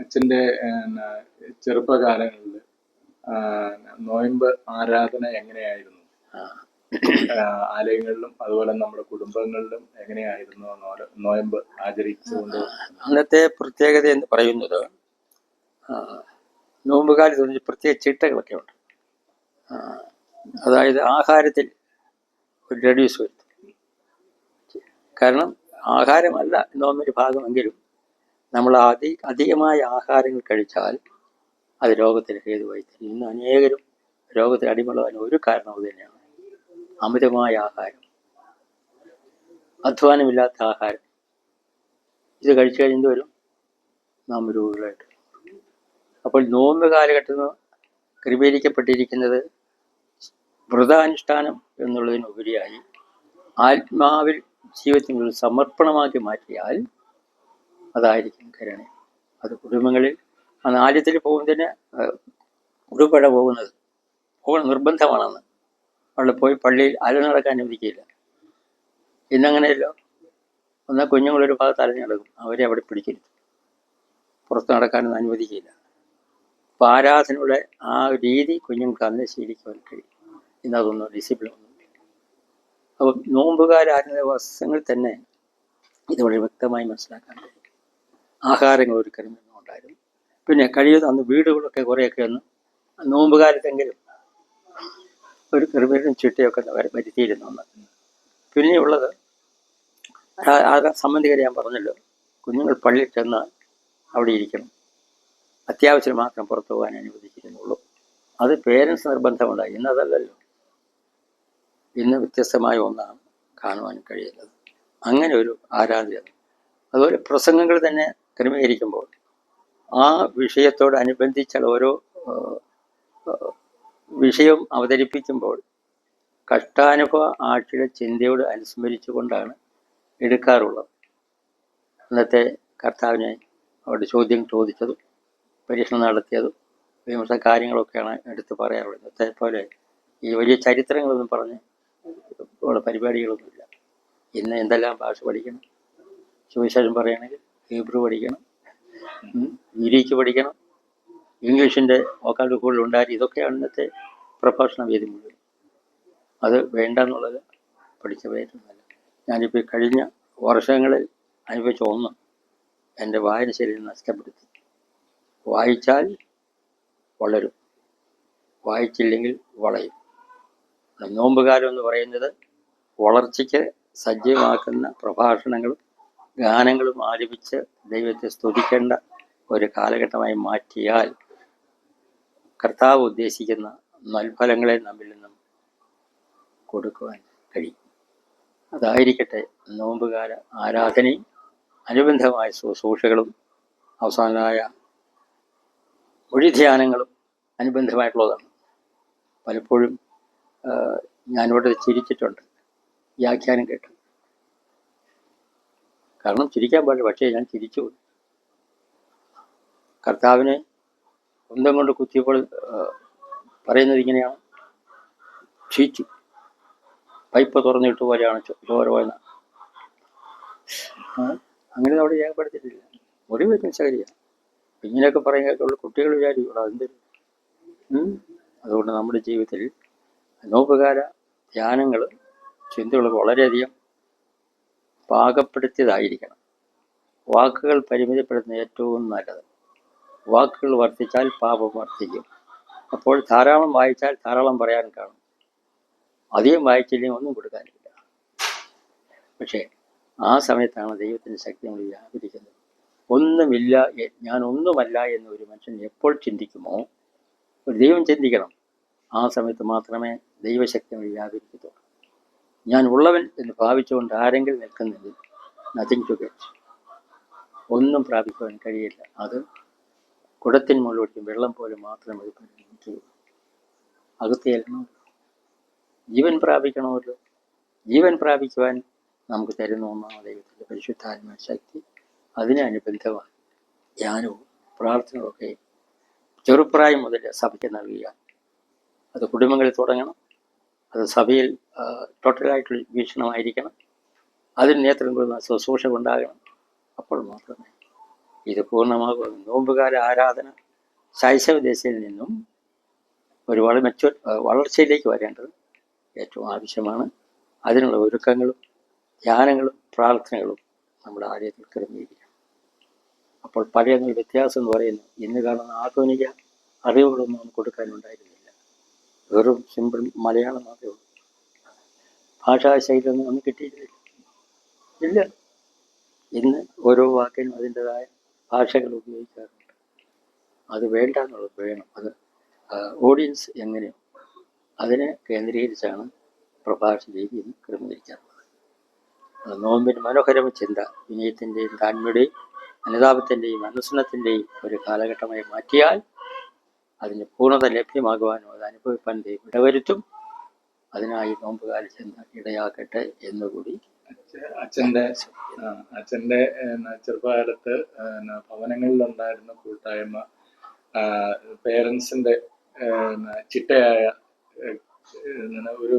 അച്ഛന്റെ ചെറുപ്പകാലങ്ങളിൽ നോയമ്പ് ആരാധന എങ്ങനെയായിരുന്നു? ആലയങ്ങളിലും അതുപോലെ നമ്മുടെ കുടുംബങ്ങളിലും എങ്ങനെയായിരുന്നു നോയമ്പ് ആചരിച്ചുകൊണ്ട്? അന്നത്തെ പ്രത്യേകത എന്ന് പറയുന്നത് നോമ്പുകാലി നോമ്പുകാലത്ത് ഒരു പ്രത്യേക ചിട്ടകളൊക്കെ ഉണ്ട്. അതായത് ആഹാരത്തിൽ ഒരു റെഡ്യൂസ് വരുത്തും. കാരണം ആഹാരമല്ല നോമ്പിന്റെ ഭാഗമെങ്കിലും നമ്മൾ അതി അധികമായ ആഹാരങ്ങൾ കഴിച്ചാൽ അത് രോഗത്തിന് ഹേതുവായി. ഇന്ന് അനേകരും രോഗത്തിന് അടിമളവാൻ ഒരു കാരണം അത് തന്നെയാണ്. അമിതമായ ആഹാരം. അധ്വാനമില്ലാത്ത ആഹാരം. ഇത് കഴിച്ചു കഴിഞ്ഞ് വരും നാം രോഗികളായിട്ട് അപ്പോൾ നോമ്പ് കാലഘട്ടത്തിൽ ക്രമീകരിക്കപ്പെട്ടിരിക്കുന്നത് വ്രതാനുഷ്ഠാനം എന്നുള്ളതിനുപരിയായി ആത്മാവിൽ ജീവിതത്തിനുള്ള സമർപ്പണമാക്കി മാറ്റിയാൽ അതായിരിക്കും കരുണ അത് കുടുംബങ്ങളിൽ ആ നാല്യത്തിൽ പോകുന്നതിന് ഉടുപ്പഴ പോകുന്നത്. പോകണം നിർബന്ധമാണെന്ന്. അവിടെ പോയി പള്ളിയിൽ അല നടക്കാൻ അനുവദിക്കില്ല ഇന്നങ്ങനെയല്ലോ. എന്നാൽ കുഞ്ഞുങ്ങളൊരു ഭാഗത്ത് അലഞ്ഞു നടക്കും. അവരെ അവിടെ പിടിക്കരുത്. പുറത്ത് നടക്കാനൊന്നും അനുവദിക്കില്ല അപ്പോൾ ആരാധനയുടെ ആ രീതി കുഞ്ഞുങ്ങൾക്ക് അന്ന് ശീലിക്കുവാൻ കഴിയും. ഇന്നതൊന്നും ഡിസിപ്ലിൻ ഒന്നും അപ്പം നോമ്പുകാരാധന ദിവസങ്ങളിൽ തന്നെ ഇത് വളരെ വ്യക്തമായി മനസ്സിലാക്കാൻ കഴിയും. ആഹാരങ്ങൾ ഒരു എന്നുണ്ടായിരുന്നു പിന്നെ കഴിയുന്ന അന്ന് വീടുകളൊക്കെ കുറേയൊക്കെ ഒന്ന് നോമ്പുകാലത്തെങ്കിലും ഒരു കൃപയിലും ചിട്ടയൊക്കെ വരെ വരുത്തിയിരുന്നു അന്ന്. പിന്നെയുള്ളത് സംബന്ധികരെ ഞാൻ പറഞ്ഞല്ലോ കുഞ്ഞുങ്ങൾ പള്ളിയിൽ ചെന്ന് അവിടെ ഇരിക്കണം. അത്യാവശ്യം മാത്രം പുറത്തു പോകാൻ അനുവദിച്ചിരുന്നുള്ളൂ. അത് പേരൻസ് നിർബന്ധമുണ്ടായി. ഇന്ന് അതല്ലല്ലോ ഇന്ന് വ്യത്യസ്തമായ ഒന്നാണ് കാണുവാൻ കഴിയുന്നത്. അങ്ങനെ ഒരു ആരാധ്യത അതുപോലെ പ്രസംഗങ്ങൾ തന്നെ ക്രമീകരിക്കുമ്പോൾ ആ വിഷയത്തോടനുബന്ധിച്ചുള്ള ഓരോ വിഷയം അവതരിപ്പിക്കുമ്പോൾ കഷ്ടാനുഭവ ആക്ഷിയുടെ ചിന്തയോട് അനുസ്മരിച്ചുകൊണ്ടാണ് എടുക്കാറുള്ളത്. അന്നത്തെ കർത്താവിനെ അവിടെ ചോദ്യം ചോദിച്ചതും പരീക്ഷണം നടത്തിയതും വിമർശന കാര്യങ്ങളൊക്കെയാണ് എടുത്ത് പറയാറുള്ളത്. ഇന്നത്തെ പോലെ ഈ വലിയ ചരിത്രങ്ങളൊന്നും പറഞ്ഞ് ഉള്ള പരിപാടികളൊന്നുമില്ല. ഇന്ന് എന്തെല്ലാം ഭാഷ പഠിക്കണം? സുവിശേഷം പറയുകയാണെങ്കിൽ ഹീബ്രു പഠിക്കണം ഗ്രീക്ക് പഠിക്കണം ഇംഗ്ലീഷിന്റെ വോക്കാബിൾ കൂടുതൽ ഉണ്ടായി ഇതൊക്കെയാണ് ഇന്നത്തെ പ്രഭാഷണ വേദി മുഴുവൻ. അത് വേണ്ട എന്നുള്ളത് പഠിച്ച ഞാനിപ്പോൾ കഴിഞ്ഞ വർഷങ്ങളിൽ അനുഭവിച്ച ഒന്ന് എന്റെ വായനശൈലി നഷ്ടപ്പെടുത്തി. വായിച്ചാൽ വളരും വായിച്ചില്ലെങ്കിൽ വളയും. നോമ്പുകാലം എന്ന് പറയുന്നത് വളർച്ചയ്ക്ക് സജ്ജമാക്കുന്ന പ്രഭാഷണങ്ങളും ഗാനങ്ങളും ആലപിച്ച് ദൈവത്തെ സ്തുതിക്കേണ്ട ഒരു കാലഘട്ടമായി മാറ്റിയാൽ കർത്താവ് ഉദ്ദേശിക്കുന്ന നൽഫലങ്ങളെ നമ്മിൽ നിന്നും കൊടുക്കുവാൻ കഴിയും. അതായിരിക്കട്ടെ നോമ്പുകാല ആരാധനയും അനുബന്ധമായ ശുശ്രൂഷകളും അവസാനമായ മൊഴിധ്യാനങ്ങളും അനുബന്ധമായിട്ടുള്ളതാണ്. പലപ്പോഴും ഞാനിവിടെ ചിരിച്ചിട്ടുണ്ട് വ്യാഖ്യാനം കേട്ട്. കാരണം ചിരിക്കാൻ പാടില്ല പക്ഷേ ഞാൻ ചിരിച്ചു. കർത്താവിനെ കുന്തം കൊണ്ട് കുത്തിയപ്പോൾ പറയുന്നത് ഇങ്ങനെയാണ്. ക്ഷീച്ചു. പൈപ്പ് തുറന്നിട്ട് പോലെയാണ് ചോര പോയെന്ന് അങ്ങനെ അവിടെ രേഖപ്പെടുത്തിയിട്ടില്ല ഒരു വരുന്ന ശരിയാണ് ഇങ്ങനെയൊക്കെ പറയുന്നതൊക്കെയുള്ള കുട്ടികൾ വിചാരിക്കൂടാ എന്തൊരു. അതുകൊണ്ട് നമ്മുടെ ജീവിതത്തിൽ അനോപകാര ധ്യാനങ്ങൾ ചിന്തകൾ വളരെയധികം പാകപ്പെടുത്തിയതായിരിക്കണം. വാക്കുകൾ പരിമിതപ്പെടുത്തുന്ന ഏറ്റവും നല്ലത്. വാക്കുകൾ വർദ്ധിച്ചാൽ പാപം വർദ്ധിക്കും അപ്പോൾ ധാരാളം വായിച്ചാൽ ധാരാളം പറയാൻ കാണും. അധികം വായിച്ചില്ലെങ്കിൽ ഒന്നും കൊടുക്കാനില്ല. പക്ഷേ ആ സമയത്താണ് ദൈവത്തിന്റെ ശക്തി നമ്മൾ വ്യാപരിക്കുന്നത് ഒന്നുമില്ല ഞാൻ ഒന്നുമല്ല എന്ന് ഒരു മനുഷ്യൻ എപ്പോൾ ചിന്തിക്കുമോ? ഒരു ദൈവം ചിന്തിക്കണം. ആ സമയത്ത് മാത്രമേ ദൈവശക്തി നമ്മൾ വ്യാപരിക്കത്തുള്ളൂ ഞാൻ ഉള്ളവൻ എന്ന് ഭാവിച്ചുകൊണ്ട് ആരെങ്കിലും നിൽക്കുന്നെങ്കിൽ നത്തിങ് ടു ഗെറ്റ് ഒന്നും പ്രാപിക്കുവാൻ കഴിയില്ല. അത് കുടത്തിന് വെള്ളം പോലെ മാത്രം അത് പരിഗണിക്കുകയുള്ളൂ അകത്ത് ജീവൻ പ്രാപിക്കണമല്ലോ. ജീവൻ പ്രാപിക്കുവാൻ നമുക്ക് തരുന്ന ഒന്നാണ് ദൈവത്തിന്റെ പരിശുദ്ധാത്മ ശക്തി. അതിനനുബന്ധമാണ് ധ്യാനവും പ്രാർത്ഥനകളൊക്കെ ചെറുപ്രായം മുതൽ സഭയ്ക്ക് നൽകുക. അത് കുടുംബങ്ങളിൽ തുടങ്ങണം. അത് സഭയിൽ ടോട്ടലായിട്ടുള്ള വീക്ഷണമായിരിക്കണം. അതിന് നേതൃത്വം കൊടുക്കുന്ന ശുശ്രൂഷ ഉണ്ടാകണം. അപ്പോൾ മാത്രമേ ഇത് പൂർണമാകും നോമ്പുകാല ആരാധന ശൈശവ ദശയിൽ നിന്നും ഒരു വളരെ മെച്ച വളർച്ചയിലേക്ക് വരേണ്ടത് ഏറ്റവും ആവശ്യമാണ്. അതിനുള്ള ഒരുക്കങ്ങളും ധ്യാനങ്ങളും പ്രാർത്ഥനകളും നമ്മുടെ ആലയത്തിൽ ക്രമീകരിക്കണം. അപ്പോൾ പഴയ വ്യത്യാസം എന്ന് പറയുന്നത് ഇന്ന് കാണുന്ന ആധുനിക അറിവുകളൊന്നും നമുക്ക് കൊടുക്കാനുണ്ടായിരുന്നില്ല. വെറും സിമ്പിൾ മലയാളം മാത്രമേ ഉള്ളൂ. ഭാഷാശൈലിയൊന്നും നമുക്ക് കിട്ടിയിട്ടില്ല. ഇല്ല. ഇന്ന് ഓരോ വാക്കിനും അതിന്റെതായ ഭാഷകൾ ഉപയോഗിക്കാറുണ്ട്. അത് വേണ്ട എന്നുള്ളത് വേണം. അത് ഓഡിയൻസ് എങ്ങനെയോ അതിനെ കേന്ദ്രീകരിച്ചാണ് പ്രഭാഷണ രീതി ഇന്ന് ക്രമീകരിക്കാറുള്ളത്. നോമ്പിന് മനോഹരമ ചിന്ത വിനയത്തിന്റെയും താന്മയുടെയും അനുതാപത്തിന്റെയും അനുസരണത്തിന്റെയും ഒരു കാലഘട്ടമായി മാറ്റിയാൽ അതിന് പൂർണത ലഭ്യമാകുവാനും അത് അനുഭവിപ്പാൻ ദൈവം ഇടവരുത്തും. അതിനായി നോമ്പുകാല ചിന്ത ഇടയാക്കട്ടെ എന്നുകൂടി അച്ഛന്റെ അച്ഛന്റെ ചെറുപ്പകാലത്ത് ഭവനങ്ങളിലുണ്ടായിരുന്ന കൂട്ടായ്മ പേരൻസിന്റെ ചിട്ടയായ ഒരു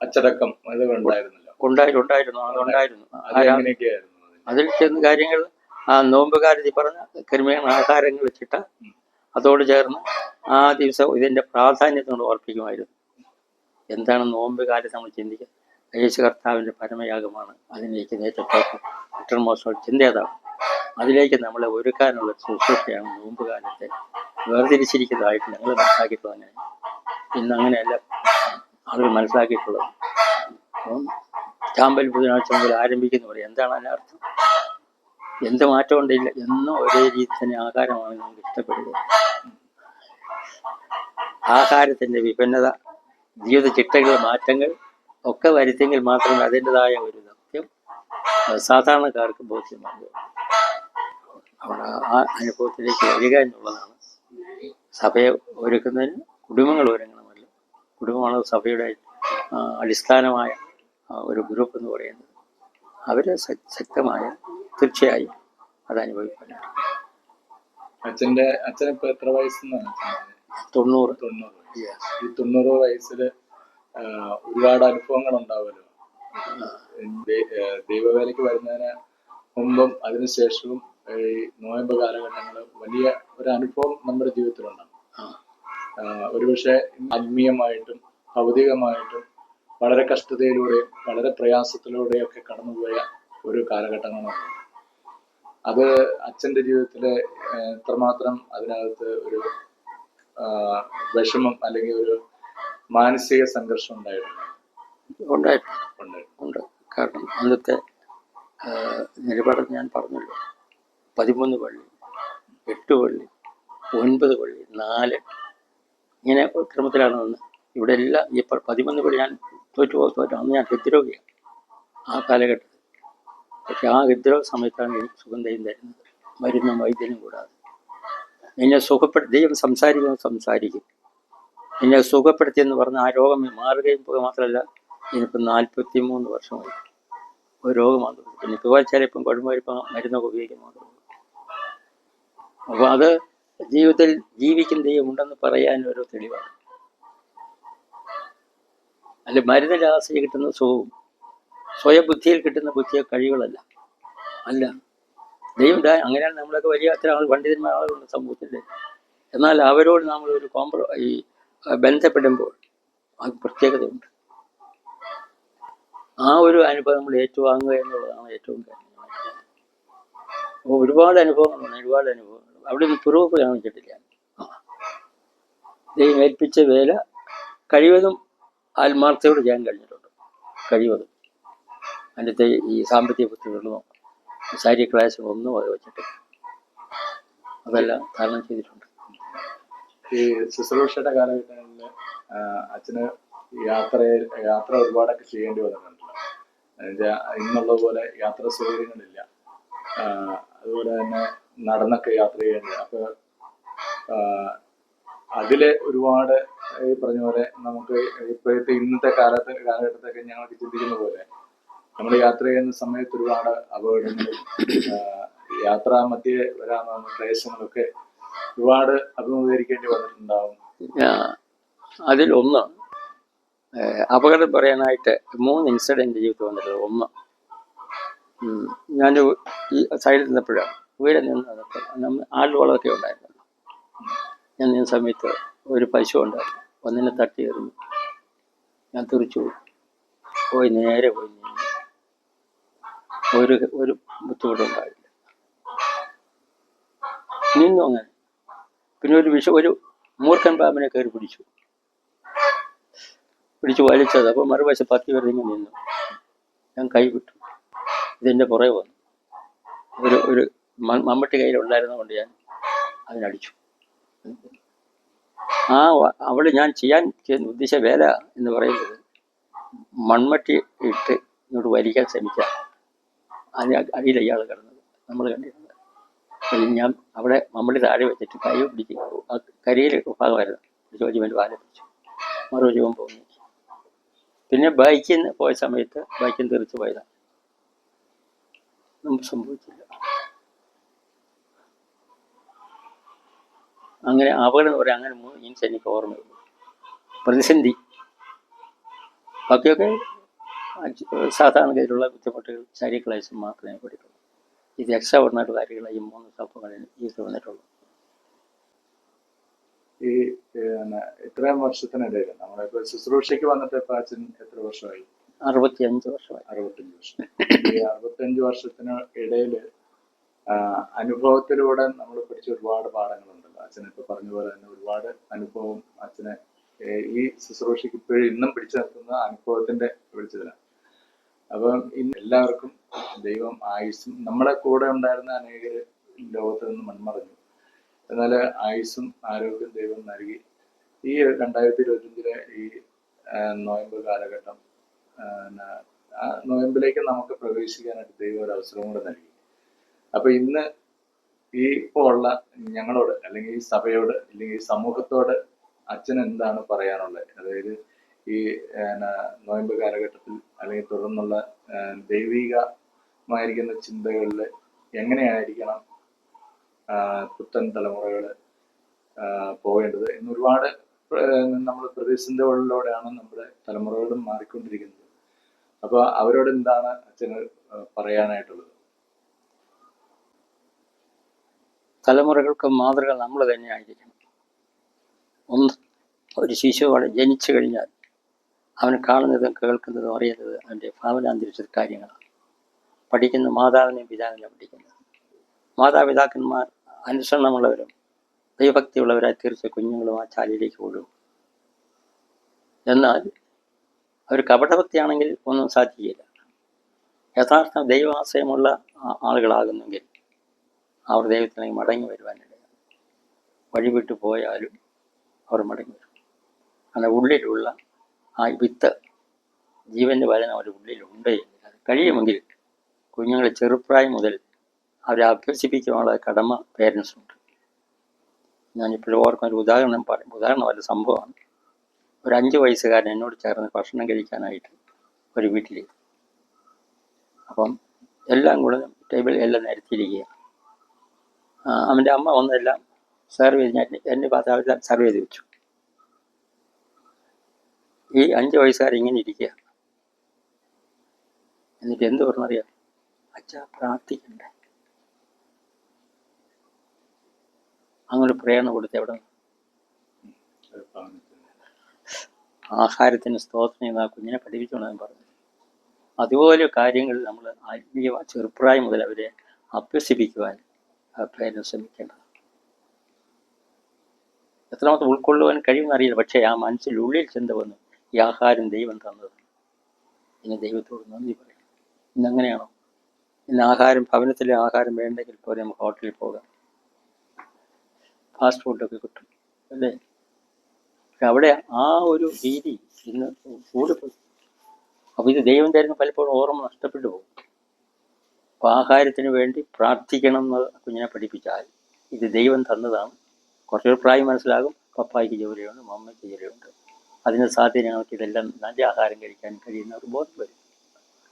അച്ചടക്കം അത് ഉണ്ടായിരുന്നല്ലോ ഉണ്ടായിരുന്നു ഉണ്ടായിരുന്നു. അതുണ്ടായിരുന്നു? അതിൽ ചെന്ന് കാര്യങ്ങൾ ആ നോമ്പുകാരതി പറഞ്ഞ ക്രമേണ ആഹാരങ്ങൾ ചിട്ട അതോട് ചേർന്ന് ആ ദിവസം ഇതിന്റെ പ്രാധാന്യത്തോട് ഓർപ്പിക്കുമായിരുന്നു. എന്താണ് നോമ്പ് കാലത്ത് നമ്മൾ ചിന്തിക്കുക യേശു കർത്താവിന്റെ പരമയാഗമാണ്. അതിലേക്ക് ഏറ്റവും മോശം ചിന്ത അതാണ് അതിലേക്ക് നമ്മളെ ഒരുക്കാനുള്ള ശുശ്രൂഷയാണ് നോമ്പ് കാലത്തെ വേർതിരിച്ചിരിക്കുന്നതായിട്ട് ഞങ്ങൾ മനസ്സിലാക്കിയിട്ടുള്ളത് അങ്ങനെ ഇന്ന് അങ്ങനെയല്ല ആളുകൾ മനസ്സിലാക്കിയിട്ടുള്ളത്. അപ്പം ചാമ്പൽ ബുധനാഴ്ച മുതൽ ആരംഭിക്കുന്ന പറയും എന്താണ് അർത്ഥം? എന്ത് മാറ്റം ഉണ്ടില്ല എന്നും ഒരേ രീതി തന്നെ ആകാരമാണ് നമുക്ക് ഇഷ്ടപ്പെടുന്നത് ആഹാരത്തിന്റെ വിഭിന്നത ജീവിത ചിട്ടകൾ മാറ്റങ്ങൾ ഒക്കെ വരുത്തിയെങ്കിൽ മാത്രമേ അതിന്റെതായ ഒരു അഹ് സാധാരണക്കാർക്ക് ബോധ്യമാകുക അവിടെ ആ അനുഭവത്തിലേക്ക് വരിക എന്നുള്ളതാണ്. സഭയെ ഒരുക്കുന്നതിന് കുടുംബങ്ങൾ ഒരുങ്ങണമല്ല. കുടുംബമാണ് സഭയുടെ അടിസ്ഥാനമായ ഒരു ഗ്രൂപ്പ് എന്ന് പറയുന്നത്. അവർ ശക്തമായ തീർച്ചയായും അത് അനുഭവിക്കാനാണ് അച്ഛന്റെ അച്ഛനിപ്പോൾ എത്ര വയസ്സെന്നാണ്? തൊണ്ണൂറ്. തൊണ്ണൂറ്. ഈ തൊണ്ണൂറ് വയസ്സിൽ ഒരുപാട് അനുഭവങ്ങൾ ഉണ്ടാവുമല്ലോ ദൈവവേലയ്ക്ക് വരുന്നതിന് മുമ്പും അതിനുശേഷവും ഈ നോയമ്പ് കാലഘട്ടങ്ങൾ വലിയ ഒരു അനുഭവം നമ്മുടെ ജീവിതത്തിലുണ്ടാകും. ഒരുപക്ഷെ ആത്മീയമായിട്ടും ഭൗതികമായിട്ടും വളരെ കഷ്ടതയിലൂടെയും വളരെ പ്രയാസത്തിലൂടെയും ഒക്കെ കടന്നുപോയ ഒരു കാലഘട്ടങ്ങളാണ്. അത് അച്ഛന്റെ ജീവിതത്തിൽ എത്രമാത്രം അതിനകത്ത് ഒരു വിഷമം അല്ലെങ്കിൽ ഒരു മാനസിക സംഘർഷം ഉണ്ടായിട്ടുണ്ട് ഉണ്ടായിട്ടുണ്ട് ഉണ്ടായിരുന്നു. ഉണ്ട്. കാരണം അന്നത്തെ നിലപാട് ഞാൻ പറഞ്ഞല്ലോ. പതിമൂന്ന് പള്ളി എട്ട് പള്ളി ഒൻപത് പള്ളി നാല്. ഇങ്ങനെ ക്രമത്തിലാണ് വന്ന്. ഇവിടെ എല്ലാം ഈ പതിമൂന്ന് പള്ളി ഞാൻ തോറ്റു പോകാൻ തോറ്റു അന്ന് ഞാൻ ഹൃദ്രോഗിയാണ്. ആ കാലഘട്ടത്തിൽ. പക്ഷെ ആ ഹൃദ്രോഗ സമയത്താണ് എനിക്ക് സുഗന്ധയും തരുന്നത് മരുന്നും വൈദ്യനും കൂടാതെ. എന്നെ സുഖപ്പെടുത്തി ദൈവം സംസാരിക്കുമ്പോൾ സംസാരിക്കും. എന്നെ സുഖപ്പെടുത്തിയെന്ന് പറഞ്ഞ ആ രോഗം മാറുകയും പോകുക മാത്രമല്ല ഇനിയിപ്പോൾ നാൽപ്പത്തി മൂന്ന് വർഷമായി ഒരു രോഗമാണ് പിന്നെ ഇപ്പോൾ ചിലപ്പം കുഴമ്പരിപ്പം മരുന്നൊക്കെ ഉള്ളൂ അപ്പോൾ അത് ജീവിതത്തിൽ ജീവിക്കുന്ന ദൈവം ഉണ്ടെന്ന് പറയാൻ ഒരു തെളിവാണ്. അല്ല മരുന്നിൽ ആശ്രയി കിട്ടുന്ന സുഖവും സ്വയം ബുദ്ധിയിൽ കിട്ടുന്ന ബുദ്ധിയോ കഴിവുകളല്ല. അല്ല. ദൈവം ദാ- അങ്ങനെയാണ് നമ്മളൊക്കെ വലിയ അത്ര ആൾ പണ്ഡിതന്മാർ ആളുകളുണ്ട് സമൂഹത്തിൽ എന്നാൽ അവരോട് നമ്മൾ ഒരു കോംപ്രോ ഈ ബന്ധപ്പെടുമ്പോൾ അത് പ്രത്യേകതയുണ്ട്. ആ ഒരു അനുഭവം നമ്മൾ ഏറ്റുവാങ്ങുക എന്നുള്ളതാണ് ഏറ്റവും കാര്യം. അപ്പോൾ ഒരുപാട് അനുഭവങ്ങളുണ്ട് ഒരുപാട് അനുഭവങ്ങൾ. അവിടെ നിന്ന് തുറവ് കാണിച്ചിട്ടില്ല. ദൈവം ഏൽപ്പിച്ച വേല കഴിവതും ആത്മാർത്ഥയോട് ചെയ്യാൻ കഴിഞ്ഞിട്ടുണ്ട്. കഴിവതും. അതിന്റെ ഈ സാമ്പത്തിക ബുദ്ധിമുട്ടുകളോ ശാരീരിക ക്ലാസ് ഒന്ന് വെച്ചിട്ട് അതെല്ലാം തരണം ചെയ്തിട്ടുണ്ട്. ഈ ശുശ്രൂഷയുടെ കാലഘട്ടങ്ങളിൽ അച്ഛന് യാത്ര യാത്ര ഒരുപാടൊക്കെ ചെയ്യേണ്ടി വന്നിട്ടുണ്ട്. ഇന്നുള്ള പോലെ യാത്ര സൗകര്യങ്ങളില്ല. അതുപോലെ തന്നെ നടന്നൊക്കെ യാത്ര ചെയ്യേണ്ടി അപ്പൊ ആ, അതിൽ ഒരുപാട് ഈ പറഞ്ഞ പോലെ നമുക്ക് ഇപ്പോഴത്തെ ഇന്നത്തെ കാലത്ത് കാലഘട്ടത്തൊക്കെ ഞങ്ങൾക്ക് ചിന്തിക്കുന്ന പോലെ നമ്മൾ യാത്ര ചെയ്യുന്ന സമയത്ത് ഒരുപാട് അപകടങ്ങളും യാത്രാ മധ്യേ വരാവുന്ന ക്ലേശങ്ങളൊക്കെ ഒരുപാട് അഭിമുഖീകരിക്കേണ്ടി വന്നിട്ടുണ്ടാവും. അതിലൊന്ന് അപകടം പറയാനായിട്ട് മൂന്ന് ഇൻസിഡന്റ് ജീവിതത്തിൽ വന്നിട്ടുള്ളത് ഒന്ന് ഞാൻ ഈ സൈഡിൽ നിന്നപ്പോഴാണ് വീടെ നിന്ന് നമ്മൾ ആളുകളൊക്കെ ഉണ്ടായിരുന്നു. ഞാൻ നിന്ന സമയത്ത് ഒരു പശു ഉണ്ടായിരുന്നു ഒന്നിനെ തട്ടി എറിഞ്ഞു. ഞാൻ തുറിച്ചു പോയി. നേരെ പോയി. ഒരു ഒരു ബുദ്ധിമുട്ടും ഉണ്ടായില്ല നിന്നു അങ്ങനെ. പിന്നെ ഒരു വിഷ ഒരു മൂർഖൻ പാമ്പിനെ കയറി പിടിച്ചു. പിടിച്ചു വലിച്ചത്. അപ്പോൾ മറുവശം പത്തി വരെ ഇങ്ങനെ നിന്നു. ഞാൻ കൈ വിട്ടു. ഇതിന്റെ പുറകെ വന്നു. ഒരു ഒരു മമ്മട്ടി മമ്മട്ടി കയ്യിലുണ്ടായിരുന്നതുകൊണ്ട് ഞാൻ അതിനടിച്ചു. ആ അവൾ ഞാൻ ചെയ്യാൻ ഉദ്ദേശിച്ച വേല എന്ന് പറയുന്നത് മൺമട്ടി ഇട്ട് ഇങ്ങോട്ട് വലിക്കാൻ ശ്രമിക്കുക. അതിന് അടിയിൽ ഇയാൾ കിടന്നത്. നമ്മൾ കണ്ടിരുന്നത്. ഞാൻ അവിടെ മമ്മടി താഴെ വെച്ചിട്ട് കൈ പിടിച്ച് കരിയിൽ ഭാഗമായിരുന്നു ജോജിമന്റെ വാല പിടിച്ചു. മറു ജീവൻ പോകുന്നു പിന്നെ ബൈക്കിൽ നിന്ന് പോയ സമയത്ത് ബൈക്കിൽ നിന്ന് തെറിച്ച് പോയതാണ് നമുക്ക് സംഭവിച്ചില്ല. അങ്ങനെ അപകടം എന്ന് പറയാൻ അങ്ങനെ മൂന്ന് ഇൻസ് എനിക്ക് ഓർമ്മയുള്ളൂ പ്രതിസന്ധി. ബാക്കിയൊക്കെ സാധാരണഗതിയിലുള്ള ബുദ്ധിമുട്ടുകൾ ശാരീരിക ക്ലേശം മാത്രമേ പെട്ടിട്ടുള്ളൂ ഇത് എക്സ്ട്രാ ഓർഡിനറി കാര്യങ്ങൾ ഈ മൂന്ന് സംഭവങ്ങളിൽ ജീവിതത്തിൽ വന്നിട്ടുള്ളൂ. ഈ ഇത്രയും വർഷത്തിനിടയിൽ നമ്മളിപ്പോൾ ശുശ്രൂഷയ്ക്ക് വന്നിട്ട് ഇപ്പം അച്ഛൻ എത്ര വർഷമായി? അറുപത്തി അഞ്ച് വർഷമായി. അറുപത്തഞ്ച് വർഷം. ഈ അറുപത്തഞ്ച് വർഷത്തിന് ഇടയിൽ അനുഭവത്തിലൂടെ നമ്മൾ പഠിച്ച ഒരുപാട് പാഠങ്ങളുണ്ടല്ലോ. അച്ഛൻ ഇപ്പൊ പറഞ്ഞ പോലെ തന്നെ ഒരുപാട് അനുഭവം അച്ഛനെ ഈ ശുശ്രൂഷയ്ക്ക് ഇപ്പോഴും ഇന്നും പിടിച്ചു നിർത്തുന്ന അനുഭവത്തിന്റെ വെളിച്ചത്തിലാണ്. അപ്പം ഇന്ന് എല്ലാവർക്കും ദൈവം ആയുസ്സും നമ്മുടെ കൂടെ ഉണ്ടായിരുന്ന അനേക ലോകത്ത് നിന്ന് മൺമറഞ്ഞു. എന്നാൽ ആയുസ്സും ആരോഗ്യം ദൈവം നൽകി. ഈ രണ്ടായിരത്തി ഇരുപത്തിയഞ്ചിലെ ഈ നോയമ്പ് കാലഘട്ടം ആ നോയമ്പിലേക്ക് നമുക്ക് പ്രവേശിക്കാനായിട്ട് ദൈവം ഒരു അവസരം കൂടെ നൽകി. അപ്പൊ ഇന്ന് ഈ ഇപ്പോൾ ഉള്ള ഞങ്ങളോട് അല്ലെങ്കിൽ ഈ സഭയോട് അല്ലെങ്കിൽ ഈ സമൂഹത്തോട് അച്ഛൻ എന്താണ് പറയാനുള്ളത്? അതായത് ഈ നോയമ്പ് കാലഘട്ടത്തിൽ അല്ലെങ്കിൽ തുടർന്നുള്ള ദൈവികമായിരിക്കുന്ന ചിന്തകളിൽ എങ്ങനെയായിരിക്കണം പുത്തൻ തലമുറകൾ പോകേണ്ടത് എന്ന് ഒരുപാട് നമ്മൾ പ്രതിസന്ധികളിലൂടെയാണ് നമ്മുടെ തലമുറകളും മാറിക്കൊണ്ടിരിക്കുന്നത്. അപ്പൊ അവരോട് എന്താണ് അച്ഛന് പറയാനായിട്ടുള്ളത്? തലമുറകൾക്ക് മാതൃക നമ്മൾ തന്നെ ആയിരിക്കണം ഒന്ന് ഒരു ശിശു അവിടെ ജനിച്ചു കഴിഞ്ഞാൽ അവൻ കാണുന്നതും കേൾക്കുന്നതും അറിയുന്നത് അവന്റെ ഭാവനാന്തരിച്ച കാര്യങ്ങളാണ്. പഠിക്കുന്ന മാതാവിനെയും പിതാവിനെയും പഠിക്കുന്നത്. മാതാപിതാക്കന്മാർ അനുസരണമുള്ളവരും ദൈവഭക്തിയുള്ളവരായി തീർച്ച കുഞ്ഞുങ്ങളും ആ ചാലിയിലേക്ക് ഓടും. എന്നാൽ അവർ കപടഭക്തിയാണെങ്കിൽ ഒന്നും സാധിക്കില്ല യഥാർത്ഥ ദൈവാശ്രയമുള്ള ആളുകളാകുന്നെങ്കിൽ അവർ ദൈവത്തിലേക്ക് മടങ്ങി വരുവാനിടയാണ് വഴിവിട്ടു പോയാലും അവർ മടങ്ങി വരും. അങ്ങനെ ഉള്ളിലുള്ള ആ വിത്ത് ജീവന്റെ വചനം അവരുടെ ഉള്ളിലുണ്ട് കഴിയുമെങ്കിൽ കുഞ്ഞുങ്ങളെ ചെറുപ്രായം മുതൽ അവരെ അഭ്യസിപ്പിക്കാനുള്ള കടമ പേരൻസുണ്ട് ഞാനിപ്പോഴും ഓർക്കുന്ന ഒരു ഉദാഹരണം പറയും ഉദാഹരണം വല്ല സംഭവമാണ്. ഒരു അഞ്ച് വയസ്സുകാരൻ എന്നോട് ചേർന്ന് ഭക്ഷണം കഴിക്കാനായിട്ട് ഒരു വീട്ടിൽ അപ്പം എല്ലാം കൂടെ ടേബിൾ എല്ലാം നിരത്തിയിരിക്കുക അവന്റെ അമ്മ വന്നെല്ലാം സെർവ് ചെയ്ത് ഞാൻ എന്റെ ഭാഗത്ത് സെർവ് ചെയ്ത് വെച്ചു. ഈ അഞ്ച് വയസ്സുകാരിങ്ങനെ ഇരിക്കുക എന്നിട്ട് എന്ത് പറഞ്ഞറിയാം അച്ഛ പ്രാർത്ഥിക്കണ്ടേ? അങ്ങനെ പ്രേരണ കൊടുത്ത് എവിടെ? ആഹാരത്തിന് സ്തോത്രം ചെയ്യുന്ന ആ കുഞ്ഞിനെ പഠിപ്പിച്ചുകൊണ്ടാണ് പറഞ്ഞു. അതുപോലെ കാര്യങ്ങൾ നമ്മൾ ആത്മീയ ചെറുപ്രായം മുതൽ അവരെ അഭ്യസിപ്പിക്കുവാൻ പേരൻസ് ശ്രമിക്കേണ്ടത് എത്രമാത്രം ഉൾക്കൊള്ളുവാൻ കഴിയുമെന്ന് അറിയില്ല. പക്ഷേ ആ മനസ്സിൽ ഉള്ളിൽ ചിന്ത വന്നു. ഈ ആഹാരം ദൈവം തന്നത്. ഇനി ദൈവത്തോട് നന്ദി പറയും ഇന്ന് അങ്ങനെയാണോ? ഇന്ന് ആഹാരം ഭവനത്തിലെ ആഹാരം വേണ്ടെങ്കിൽ പോലെ നമുക്ക് ഹോട്ടലിൽ പോകാം. ഫാസ്റ്റ് ഫുഡൊക്കെ കിട്ടും. അല്ലേ? അവിടെ ആ ഒരു രീതി ഇന്ന് കൂടിപ്പോയി. അപ്പോൾ ഇത് ദൈവം തരുന്ന പലപ്പോഴും ഓർമ്മ നഷ്ടപ്പെട്ടു പോകും. അപ്പോൾ ആഹാരത്തിന് വേണ്ടി പ്രാർത്ഥിക്കണം എന്ന് കുഞ്ഞിനെ പഠിപ്പിച്ചാൽ ഇത് ദൈവം തന്നതാണ്. കുറച്ചൊരു പ്രായം മനസ്സിലാകും. പപ്പായ്ക്ക് ജോലിയുണ്ട് മമ്മയ്ക്ക് ജോലിയുണ്ട്. അതിന് സാധ്യത ഞങ്ങൾക്ക് ഇതെല്ലാം നല്ല ആഹാരം കഴിക്കാൻ കഴിയുന്ന ഒരു ബോധം വരും.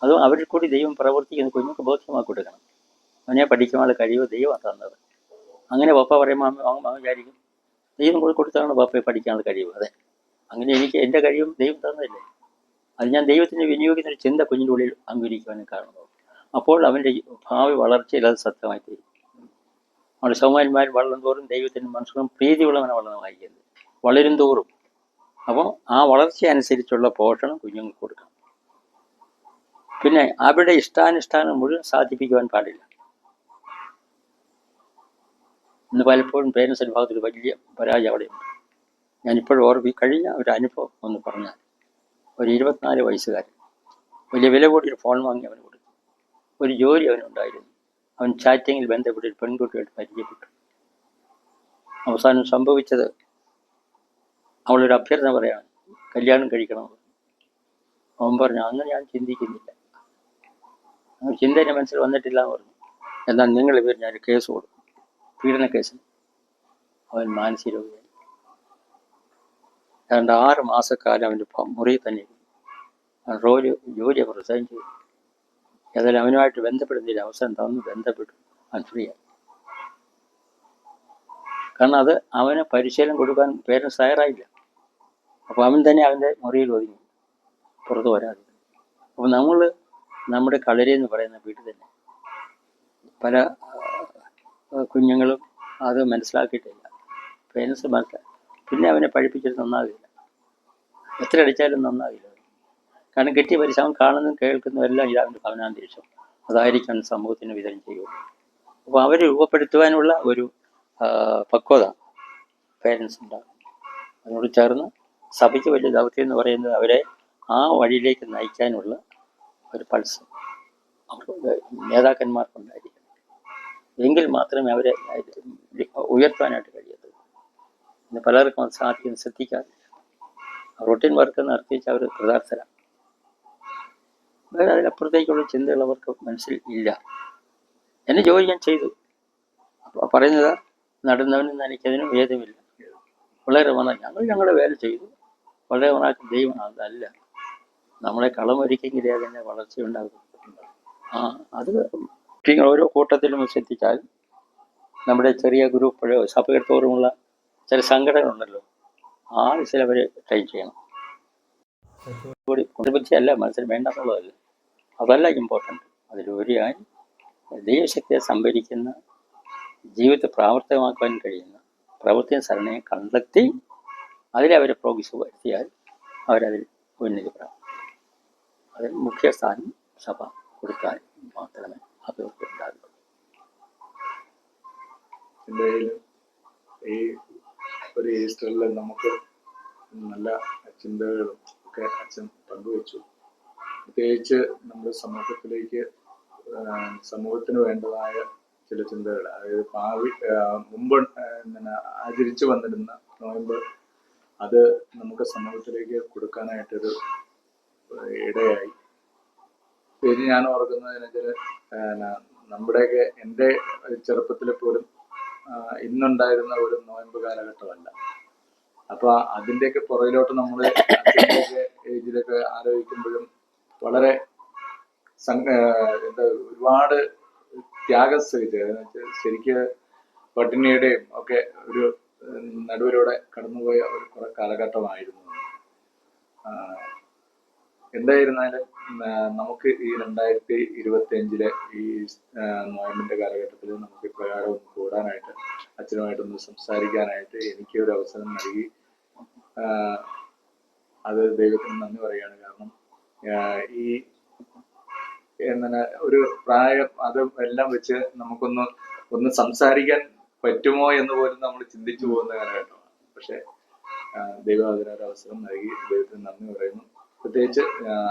അത് അവരിൽ കൂടി ദൈവം പ്രവർത്തിക്കുന്ന കുഞ്ഞുങ്ങൾക്ക് ബോധ്യമാക്കി കൊടുക്കണം. അവനെ പഠിക്കാനുള്ള കഴിവ് ദൈവം തന്നത്. അങ്ങനെ പപ്പ പറയുമ്പോൾ അവൻ വിചാരിക്കും. ദൈവം കൂടി കൊടുത്താണ് പപ്പയെ പഠിക്കാനുള്ള കഴിവ്. അതെ. അങ്ങനെ എനിക്ക് എന്റെ കഴിവും ദൈവം തന്നതല്ലേ. അത് ഞാൻ ദൈവത്തിന് വിനിയോഗിക്കുന്ന ഒരു ചിന്ത കുഞ്ഞിന്റെ ഉള്ളിൽ അംഗീകരിക്കുവാനും കാരണം അപ്പോൾ അവന്റെ ഭാവി വളർച്ചയിൽ അത് സത്യമായി തീരും. നമ്മുടെ സൗമാന്മാർ വളരും തോറും ദൈവത്തിന്റെ മനസ്സിലും പ്രീതിയുള്ളവനെ വളർന്ന് വായിക്കുന്നത് വളരും തോറും അപ്പോൾ ആ വളർച്ച അനുസരിച്ചുള്ള പോഷണം കുഞ്ഞുങ്ങൾക്ക് കൊടുക്കണം പിന്നെ അവിടെ ഇഷ്ടാനുഷ്ഠാനം മുഴുവൻ സാധിപ്പിക്കുവാൻ പാടില്ല. ഇന്ന് പലപ്പോഴും പേരൻസ് ഭാഗത്തൊരു വലിയ പരാജയം അവിടെയുണ്ട്. ഞാനിപ്പോഴും ഓർമ്മി കഴിഞ്ഞ ഒരു അനുഭവം ഒന്ന് പറഞ്ഞാൽ ഒരു ഇരുപത്തിനാല് വയസ്സുകാരൻ വലിയ വില കൂടിയൊരു ഫോൺ വാങ്ങി അവന് കൊടുത്തു. ഒരു ജോലി അവനുണ്ടായിരുന്നു. അവൻ ചാറ്റിങ്ങിൽ ബന്ധപ്പെട്ട് ഒരു പെൺകുട്ടിയായിട്ട് പരിചയപ്പെട്ടു. അവസാനം സംഭവിച്ചത് അവളൊരു അഭ്യർത്ഥന പറയാണ് കല്യാണം കഴിക്കണം അവൻ പറഞ്ഞു അന്ന് ഞാൻ ചിന്തിക്കുന്നില്ല. ചിന്ത എന്റെ മനസ്സിൽ വന്നിട്ടില്ല എന്ന് പറഞ്ഞു. എന്നാൽ നിങ്ങൾ ഇവർ ഞാൻ കേസ് കൊടുക്കും. പീഡന കേസ് അവൻ മാനസിക രോഗിയായി. ഏതാണ്ട് ആറ് മാസക്കാലം അവന്റെ മുറി തന്നെ റോജ് അവൻ ജോലി ജോലി അവർ റിസൈൻ ചെയ്തു. ഏതായാലും അവനുമായിട്ട് ബന്ധപ്പെടുന്നതിൽ അവസരം തന്നു ബന്ധപ്പെട്ടു. അവൻ ഫ്രീ ആയി. കാരണം അത് അവന് പരിശീലനം കൊടുക്കാൻ പേരൻസ് തയ്യാറായില്ല. അപ്പോൾ അവൻ തന്നെ അവന്റെ മുറിയിൽ ഒതുങ്ങി. പുറത്ത് വരാതെ. അപ്പോൾ നമ്മൾ നമ്മുടെ കളരി എന്ന് പറയുന്ന വീട്ടിൽ തന്നെ പല കുഞ്ഞുങ്ങളും അത് മനസ്സിലാക്കിയിട്ടില്ല. പേരൻസ് മനസ്സിലാക്കി പിന്നെ അവനെ പഠിപ്പിച്ചിട്ട് നന്നാവില്ല. എത്ര അടിച്ചാലും നന്നാവില്ല. കാരണം കിട്ടിയ പരിശ്രമം കാണുന്നതും കേൾക്കുന്നതും എല്ലാം ഇതാവിന്റെ ഭവനാന്തരീക്ഷം അതായിരിക്കണം സമൂഹത്തിന് വിതരണം ചെയ്യുള്ളൂ അപ്പോൾ അവരെ രൂപപ്പെടുത്തുവാനുള്ള ഒരു പക്വത പേരൻസ് ഉണ്ടാകും. അതിനോട് ചേർന്ന് സഭയ്ക്ക് വലിയ ദൗത്യം എന്ന് പറയുന്നത് അവരെ ആ വഴിയിലേക്ക് നയിക്കാനുള്ള ഒരു പൾസ് അവർക്ക് നേതാക്കന്മാർക്കുണ്ടായിരിക്കും എങ്കിൽ മാത്രമേ അവരെ ഉയർത്താനായിട്ട് കഴിയത്തുള്ളൂ. ഇന്ന് പലർക്കും അത് സാധിക്കും ശ്രദ്ധിക്കാതെ റൊട്ടീൻ വർക്ക് നടത്തിച്ച് അവർ കൃതാർത്ഥരാണ് വേറെ അതിനപ്പുറത്തേക്കുള്ള ചിന്തകൾ അവർക്ക് മനസ്സിൽ ഇല്ല. എന്നെ ജോലി ഞാൻ ചെയ്തു പറയുന്നത് നടുന്നവനും നനയ്ക്കതിനും ഭേദമില്ല. വളരെ വന്നാൽ ഞങ്ങൾ ഞങ്ങളുടെ വേല ചെയ്തു. വളരെ വന്നാൽ ദൈവം അതല്ല. നമ്മളെ കളം കളമൊരുക്കെങ്കിലേ അതിന്റെ വളർച്ച ഉണ്ടാകും. ആ അത് ഓരോ കൂട്ടത്തിലും ശ്രദ്ധിച്ചാൽ നമ്മുടെ ചെറിയ ഗ്രൂപ്പ് സഭകൾ ചില സംഘടനകളുണ്ടല്ലോ. ആ ചിലവർ ട്രൈ ചെയ്യണം. കൂടി മനസ്സിൽ വേണ്ട വേണ്ടെന്നുള്ളതല്ല. അതല്ല ഇമ്പോർട്ടന്റ് അതിലുപരിയായി ദൈവശക്തിയെ സംഭരിക്കുന്ന ജീവിതത്തെ പ്രാവർത്തികമാക്കുവാൻ കഴിയുന്ന പ്രവൃത്തി സരണയെ കണ്ടെത്തി അതിൽ അവരെ പ്രോഗ്രസ് വരുത്തിയാൽ അവരതിൽ ഉന്നതി പ്രാപിക്കും അതിൽ മുഖ്യസ്ഥാനം സഭ കൊടുത്താൽ മാത്രമേ അഭിവൃദ്ധി ഉണ്ടാകുള്ളൂ. നമുക്ക് നല്ല ചിന്തകളും ഒക്കെ അച്ഛൻ പങ്കുവച്ചു. പ്രത്യേകിച്ച് നമ്മുടെ സമൂഹത്തിലേക്ക് സമൂഹത്തിന് വേണ്ടതായ ചില ചിന്തകൾ. അതായത് ഭാവി മുമ്പ് ആചരിച്ചു വന്നിരുന്ന നോയമ്പ് അത് നമുക്ക് സമൂഹത്തിലേക്ക് കൊടുക്കാനായിട്ടൊരു ഇടയായി. പേര് ഞാൻ ഓർക്കുന്നതിന് നമ്മുടെയൊക്കെ എന്റെ ചെറുപ്പത്തിൽ പോലും ഇന്നുണ്ടായിരുന്ന ഒരു നോയമ്പ് കാലഘട്ടമല്ല. അപ്പൊ അതിന്റെയൊക്കെ പുറകിലോട്ട് നമ്മൾ ഏജിലൊക്കെ ആലോചിക്കുമ്പോഴും വളരെ എന്താ ഒരുപാട് ത്യാഗം സഹിച്ച് ശരിക്ക് പട്ടിണിയുടെയും ഒക്കെ ഒരു ഉം, നടുവിലൂടെ കടന്നുപോയ ഒരു കുറെ കാലഘട്ടമായിരുന്നു. എന്തായിരുന്നാലും നമുക്ക് ഈ രണ്ടായിരത്തി ഇരുപത്തി അഞ്ചിലെ ഈ നോയമ്പിന്റെ കാലഘട്ടത്തിൽ നമുക്ക് ഇപ്രകാരം ഒന്ന് കൂടാനായിട്ട് അച്ഛനുമായിട്ടൊന്ന് സംസാരിക്കാനായിട്ട് എനിക്ക് ഒരു അവസരം നൽകി. അത് ദൈവത്തിന് നന്ദി പറയുകയാണ്. കാരണം ഈ എന്താണ് ഒരു പ്രായം അത് എല്ലാം വെച്ച് നമുക്കൊന്ന് ഒന്ന് സംസാരിക്കാൻ പറ്റുമോ എന്ന് പോലും നമ്മൾ ചിന്തിച്ചു പോകുന്ന കാലഘട്ടമാണ് പക്ഷെ ദൈവം അതിനൊരു അവസരം നൽകി ദൈവത്തിന് നന്ദി പറയുന്നു. പ്രത്യേകിച്ച്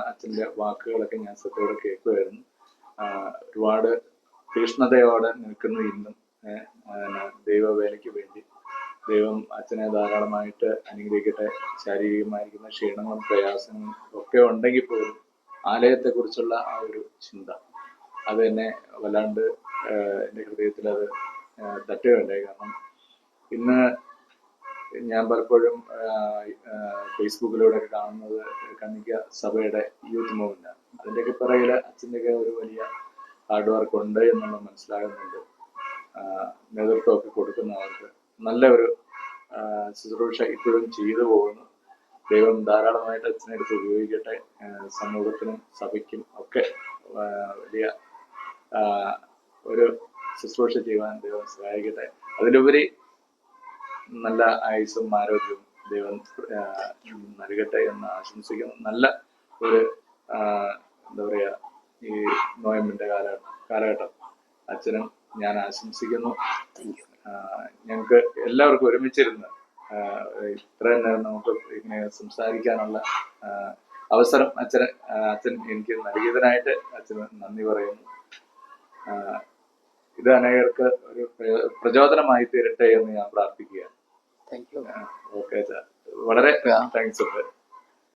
അച്ഛന്റെ വാക്കുകളൊക്കെ ഞാൻ ശ്രദ്ധയോടെ കേൾക്കുമായിരുന്നു ഒരുപാട് തീഷ്ണതയോടെ നിൽക്കുന്നു ഇന്നും ദൈവവേലയ്ക്ക് വേണ്ടി. ദൈവം അച്ഛനെ ധാരാളമായിട്ട് അനുഗ്രഹിക്കട്ടെ. ശാരീരികമായിരിക്കുന്ന ക്ഷീണങ്ങളും പ്രയാസങ്ങളും ഒക്കെ ഉണ്ടെങ്കിൽ പോലും ആലയത്തെക്കുറിച്ചുള്ള ആ ഒരു ചിന്ത അത് എന്നെ വല്ലാണ്ട് എന്റെ ഹൃദയത്തിൽ അത് ആഹ് തട്ടുകയുണ്ടായി കാരണം ഇന്ന് ഞാൻ പലപ്പോഴും ഫേസ്ബുക്കിലൂടെ കാണുന്നത് കന്നിക്ക സഭയുടെ യൂത്ത് മൂവ്മെന്റാണ് അതിന്റെയൊക്കെ പിറകിൽ അച്ഛന്റെയൊക്കെ ഒരു വലിയ ഹാർഡ് വർക്ക് ഉണ്ട് എന്നുള്ളത് മനസ്സിലാകുന്നുണ്ട്. നേതൃത്വമൊക്കെ കൊടുക്കുന്ന അവർക്ക് നല്ല ഒരു ശുശ്രൂഷ ഇപ്പോഴും ചെയ്തു പോകുന്നു. ദൈവം ധാരാളമായിട്ട് അച്ഛനെ എടുത്ത് ഉപയോഗിക്കട്ടെ. സമൂഹത്തിനും സഭയ്ക്കും ഒക്കെ വലിയ ഒരു ശുശ്രൂഷ ചെയ്യുവാൻ ദൈവം സഹായിക്കട്ടെ. അതിലുപരി നല്ല ആയുസ്സും ആരോഗ്യവും ദൈവം നൽകട്ടെ എന്ന് ആശംസിക്കുന്നു. നല്ല ഒരു എന്താ പറയാ ഈ നോയമ്പിന്റെ കാല കാലഘട്ടം അച്ഛനും ഞാൻ ആശംസിക്കുന്നു. ഞങ്ങൾക്ക് എല്ലാവർക്കും ഒരുമിച്ചിരുന്ന് ഇത്ര ഇത്രയും നേരം നമുക്ക് ഇങ്ങനെ സംസാരിക്കാനുള്ള അവസരം അച്ഛന് അച്ഛൻ എനിക്ക് നൽകിയതിനായിട്ട് അച്ഛന് നന്ദി പറയുന്നു. ഇത് അനേകർക്ക് ഒരു പ്രചോദനമായി തീരട്ടെ എന്ന് ഞാൻ പ്രാർത്ഥിക്കുകയാണ്. ഓക്കെ സാർ വളരെ. താങ്ക്സ് ഉണ്ട്